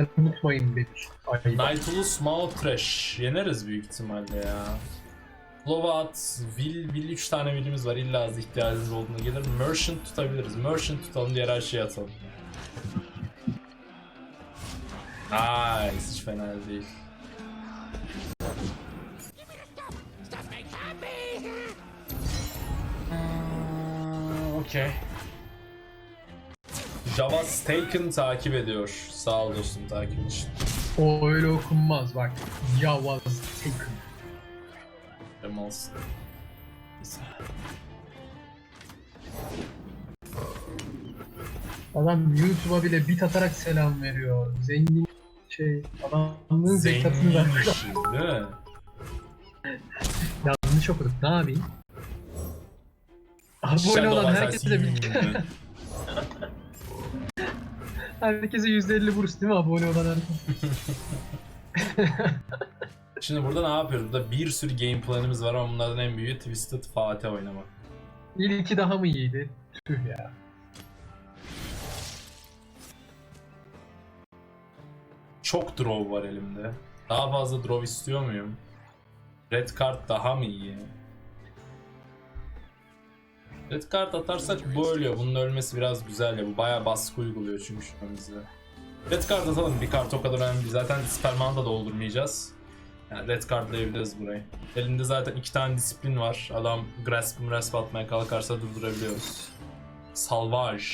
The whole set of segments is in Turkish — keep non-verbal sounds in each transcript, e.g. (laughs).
Sen unutmayın. Ay, Nautilus Maltrash. Yeneriz büyük ihtimalle ya. Lovat, Will, Will 3 tane willimiz var. İlla az ihtiyacımız olduğunda gelir. Merchant tutabiliriz. Merchant tutalım diğer her şeyi atalım. Nice. Hiç fena değil. Hmm, Okey. Java Staken takip ediyor. Sağ ol dostum takip için. O öyle okunmaz bak. Ya was taken. Neyse. Adam YouTube'a bile bit atarak selam veriyor. Zengin şey adamın zekatını. Zenginmişiz değil mi? Yanlış okuduk ne yapayım? Abone olan herkese bir (laughs) herkese %50 burs değil mi abone olan herkes? (laughs) Şimdi burada ne yapıyoruz? Burada bir sürü game planımız var ama bunlardan en büyüğü Twisted Fatih oynamak. İlki daha mı iyiydi? Tüh ya. Çok draw var elimde. Daha fazla draw istiyor muyum? Red card daha mı iyi? Red card atarsak bu ölüyor. Bunun ölmesi biraz güzel ya. Bu bayağı baskı uyguluyor çünkü şu an bize. Red card atalım. Bir kart o kadar önemli. Zaten Sperman'ı da doldurmayacağız. Yani red cardlayabiliriz burayı. Elinde zaten iki tane disiplin var. Adam grasp grasp atmaya kalkarsa durdurabiliyoruz. Salvage.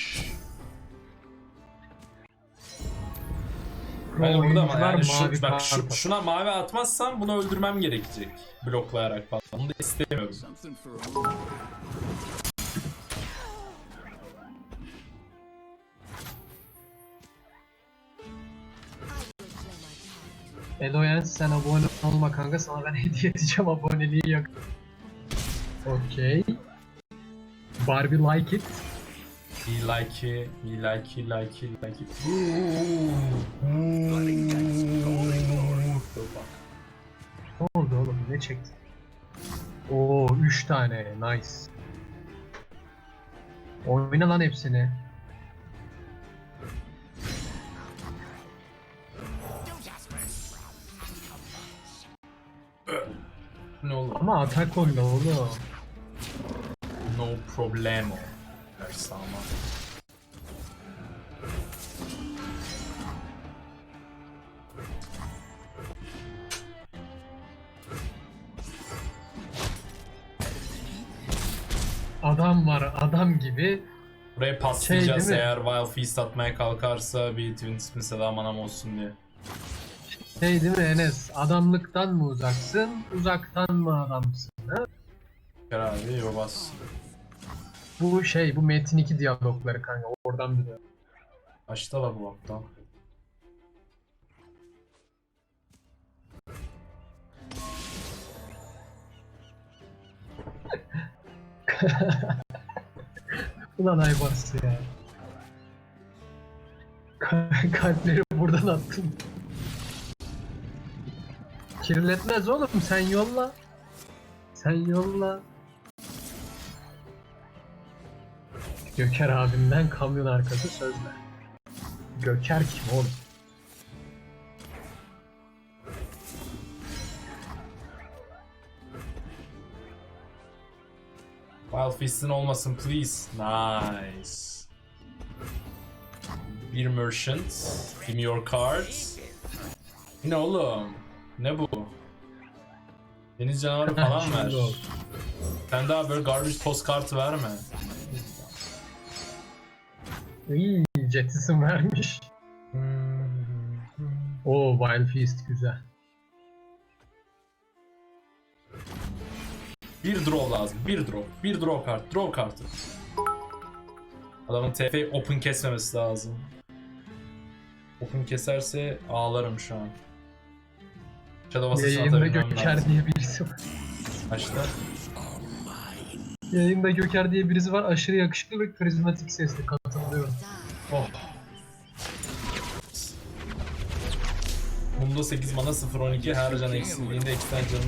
Ben burada ama yani şu, bak kart şu, şuna mavi atmazsam bunu öldürmem gerekecek. Bloklayarak falan. Bunu da istemiyorum. Eloyens sen abone olma kanka sana ben (laughs) hediye edeceğim aboneliği yak. Okey. Barbie like it. He like it, he like it, like it, like it. Ne oldu oğlum ne çekti? Oo 3 tane nice. Oyna lan hepsini. Ne olur? Ama atak oyna oğlum. No problemo. Dersi ama. Adam var adam gibi. Buraya paslayacağız Şey, eğer Wild Feast atmaya kalkarsa bir Twins mesela manam olsun diye. Şey değil mi Enes? Adamlıktan mı uzaksın? Uzaktan mı adamsın? Ha? Herhalde yobaz. Bu şey bu Metin 2 diyalogları kanka oradan biliyorum. Kaçta la bu aptal? (laughs) Ulan Aybars ya. Ka- Kalpleri buradan attım. Kirletmez oğlum sen yolla. Sen yolla. Göker abimden kamyon arkası sözler. Göker kim oğlum? Wild Feast'in olmasın please. Nice. Bir merchant. Give me your cards. Ne oğlum? Ne bu? Deniz canavarı falan (laughs) ver. Sen daha böyle garbage post kartı verme. İyi, Jetson (laughs) vermiş. Oo Wild Feast güzel. Bir draw lazım. Bir draw. Bir draw kart. Draw kartı. Adamın TF open kesmemesi lazım. Open keserse ağlarım şu an. Shadow Assassin Yayında atabilmem Göker lazım. diye birisi var. Kaçta? Yayında Göker diye birisi var. Aşırı yakışıklı ve karizmatik sesli katılıyorum. Oh. Mundo 8 mana 0-12 her can eksildiğinde eksten canını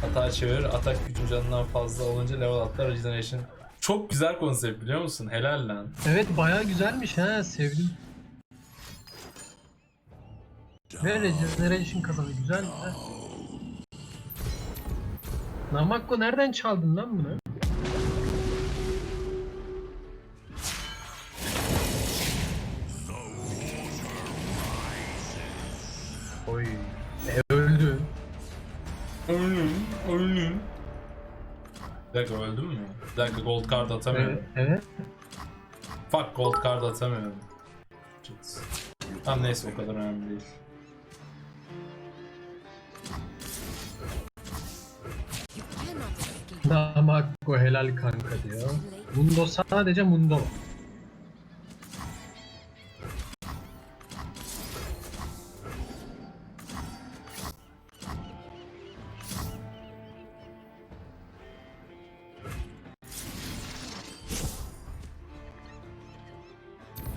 hata çevir. Atak gücün canından fazla olunca level atlar regeneration. Çok güzel konsept biliyor musun? Helal lan. Evet bayağı güzelmiş ha sevdim. Ve regeneration kazanı güzel güzel. Namakko nereden çaldın lan bunu? Oy. E, öldü. Ölüm, ölüm. Bir dakika öldüm mü? Bir dakika gold card atamıyorum. Evet. evet. Fuck gold card atamıyorum. Tamam neyse o kadar önemli değil. Escape. Namakko helal kanka diyor. Mundo sadece Mundo var.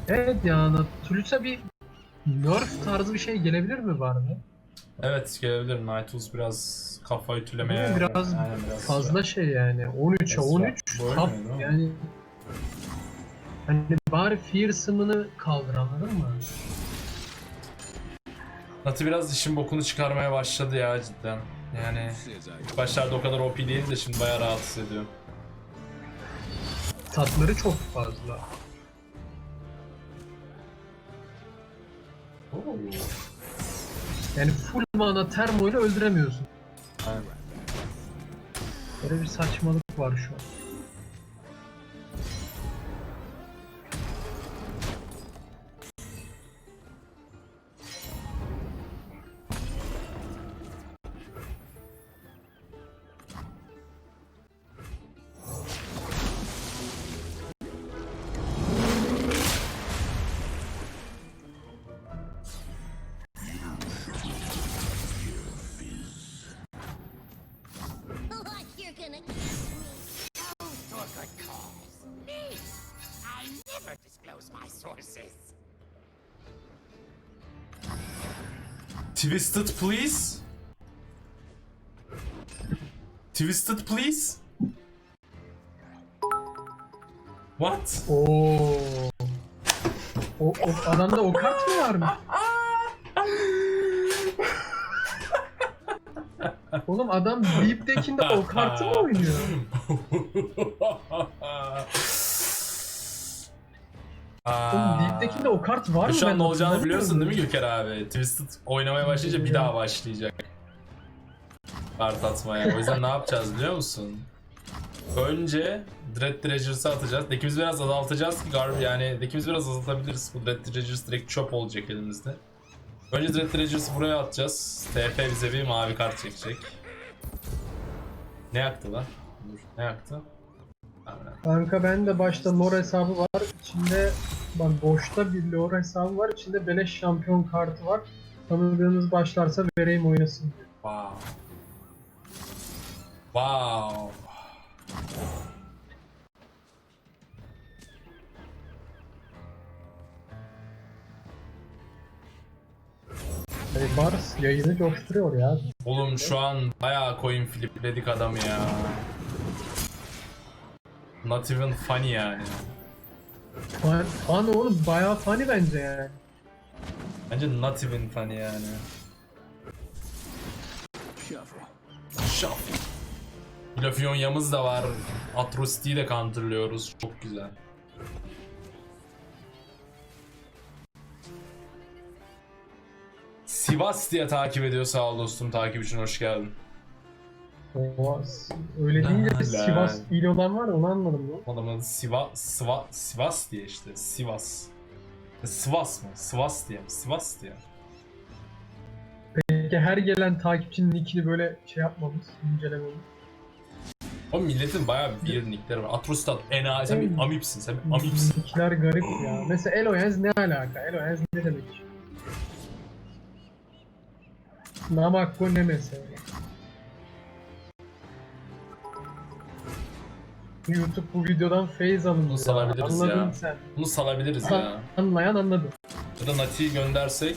Evet ya Natulus'a bir nerf tarzı bir şey gelebilir mi var mı? Evet gelebilir. Nightwolves biraz kafa ütülemeye... Biraz Aynen, biraz Fazla şey yani 13'e Esra, 13 böyle tap miydi o? yani hani bari fearsom'ını kaldır anladın mı? Nati biraz işin bokunu çıkarmaya başladı ya cidden. Yani başlarda o kadar OP değil de şimdi bayağı rahatsız ediyor. Tatları çok fazla. Yani full mana termo ile öldüremiyorsun. Aynen. Böyle bir saçmalık var şu an. Good cause. Me? I never disclose my sources. Twisted please. Twisted please. What? Oo. O, o adamda o kart mı var mı? Oğlum adam Deep'tekinde o kartı mı oynuyor? (laughs) (laughs) Oğlum Deep'tekinde o kart var mı? Şu an ne olacağını biliyorsun değil mi Göker abi? Twisted oynamaya başlayınca bir daha başlayacak. Kart atmaya. O yüzden ne yapacağız biliyor musun? Önce Dread Treasures'ı atacağız. Dekimizi biraz azaltacağız ki Garb yani dekimizi biraz azaltabiliriz. Bu Dread Treasures direkt çöp olacak elimizde. Önce Dread Treasures'ı buraya atacağız. TP bize bir mavi kart çekecek. Ne yaktı lan? Dur ne yaktı? Kanka ben de başta lore hesabı var. İçinde bak boşta bir lore hesabı var. İçinde beleş şampiyon kartı var. Tanıdığınız başlarsa vereyim oynasın. Wow. Wow. Yani Bars yayını coşturuyor ya. Oğlum şu an bayağı coin flipledik adamı ya. Not even funny yani. Fan, fan oğlum bayağı funny bence yani. Bence not even funny yani. Shuffle. Ilafion yamız da var. Atrocity'yi de counterlıyoruz. Çok güzel. Sivas diye takip ediyor sağ ol dostum. Takip için hoş geldin. O, öyle deyince Lan. Sivas il olan var ya, onu anladım lan. Adamın Siva, Siva, Sivas diye işte. Sivas. Sivas mı? Sivas diye mi? Sivas diye. Peki her gelen takipçinin nickini böyle şey yapmamız, incelememiz. O milletin bayağı bir weird nickleri var. Atrostat, Ena, sen bir amipsin, sen bir amipsin. Nickler garip ya. Mesela Eloyens ne alaka? Eloyens ne demek? Namakko ne mesela? YouTube bu videodan feyiz alın. Bunu salabiliriz Anladın ya. sen. Bunu salabiliriz ya. Anlayan anladı. Ya da Nati'yi göndersek...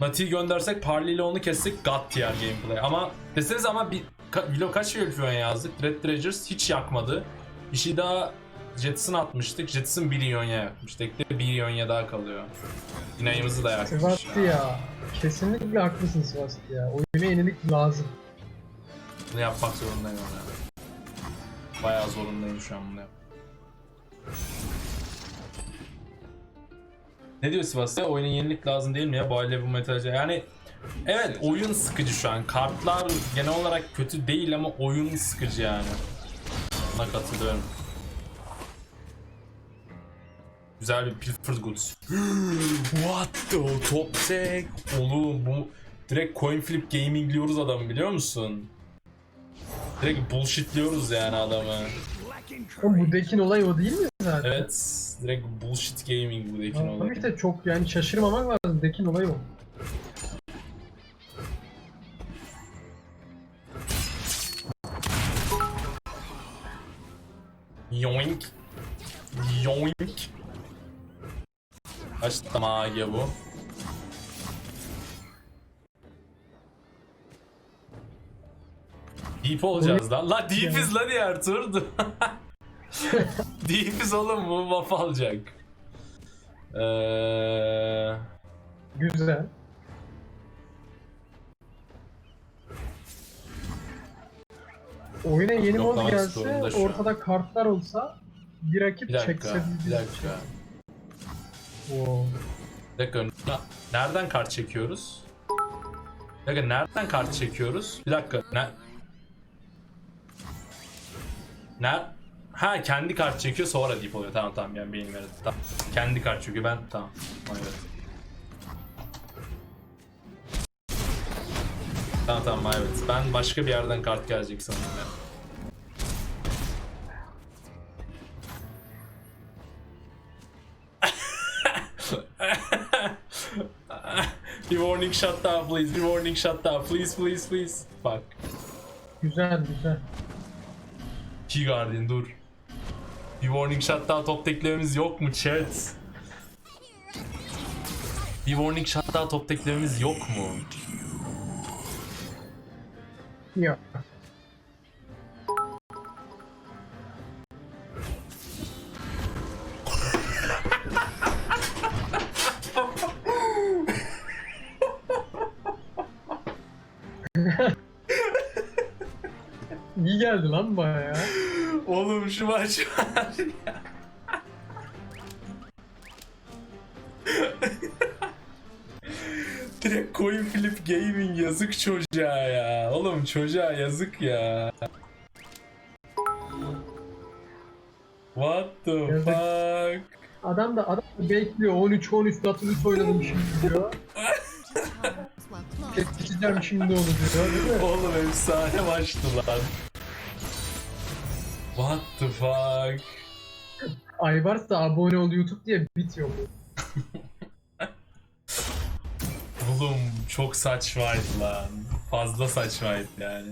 Nati'yi göndersek Parley ile onu kessek God tier gameplay. Ama desenize ama bir ka, Vilo kaç Elfion yazdık? Dread Treasures hiç yakmadı. Bir şey daha Jetson atmıştık. Jetson 1 Ionia yakmış. Tekte 1 Ionia daha kalıyor. Dinayımızı da yakmış. Sivas'tı ya. Kesinlikle haklısın Sivas'tı ya. Oyuna yenilik lazım. Bunu yapmak zorundayım ona. Bayağı zorundayım şu an bunu yap. Ne diyor Sivas'ta? Oyuna yenilik lazım değil mi ya? Bu hale bu metalce. Yani evet oyun sıkıcı şu an. Kartlar genel olarak kötü değil ama oyun sıkıcı yani. Buna katılıyorum. Güzel bir Pilfered Goods. (gasps) What the top tech? Oğlum bu direkt coin flip gaming diyoruz adamı biliyor musun? Direkt bullshitliyoruz yani adamı. Oğlum bu deck'in olayı o değil mi zaten? Evet, direkt bullshit gaming bu dekin Tamam olayı. işte çok yani şaşırmamak lazım. Deck'in olayı o. Yoink. Yoink. Kaç tamaga bu? Deep olacağız lan. La deepiz la diğer tur. (laughs) deepiz oğlum bu buff alacak. Eee... Güzel. Oyuna yeni Yok, mod gelse, ortada kartlar olsa bir rakip Bir dakika, çekse bir dakika. Oo. Bir dakika. Nereden kart çekiyoruz? Bir dakika nereden kart çekiyoruz? Bir dakika. Ne? Ne? Ha kendi kart çekiyor sonra dip oluyor. Tamam tamam yani benim evet. Tamam. Kendi kart çekiyor ben tamam. Evet. Tamam tamam evet. Ben başka bir yerden kart gelecek sanırım ya. (laughs) bir warning shot daha please. Bir warning shot daha. Please please please. Fuck. Güzel güzel. Key Guardian dur. Bir warning shot daha top teklememiz yok mu chat? Bir warning shot daha top teklememiz yok mu? Ya. İyi geldi lan baya. Oğlum şu maç var ya. Direkt coin flip gaming yazık çocuğa ya. Oğlum çocuğa yazık ya. What the Yazık. fuck? Adam da adam da bekliyor 13 13 Nautilus oynadım şimdi diyor. Geçeceğim şimdi onu diyor değil mi? Oğlum efsane maçtı lan. What the fuck? Aybars da abone ol YouTube diye bitiyor bu. Oğlum çok saçmaydı lan. Fazla saçmaydı yani.